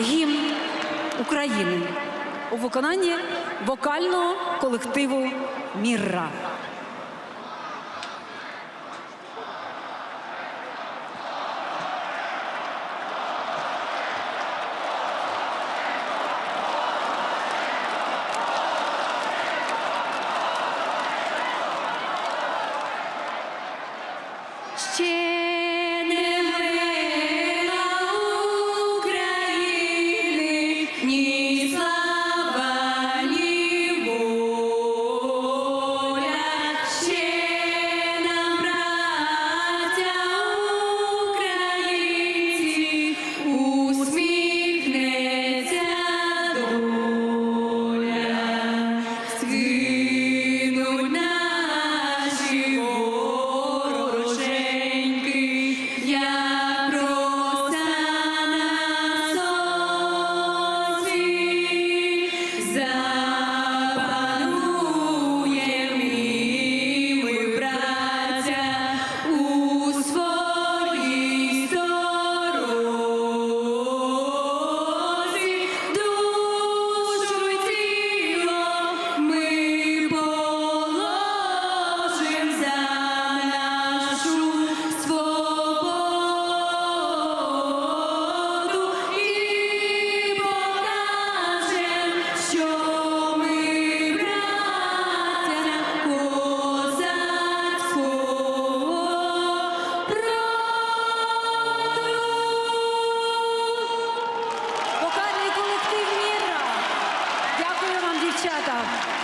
гімн України у виконанні вокального колективу Мірра. Ще Stop.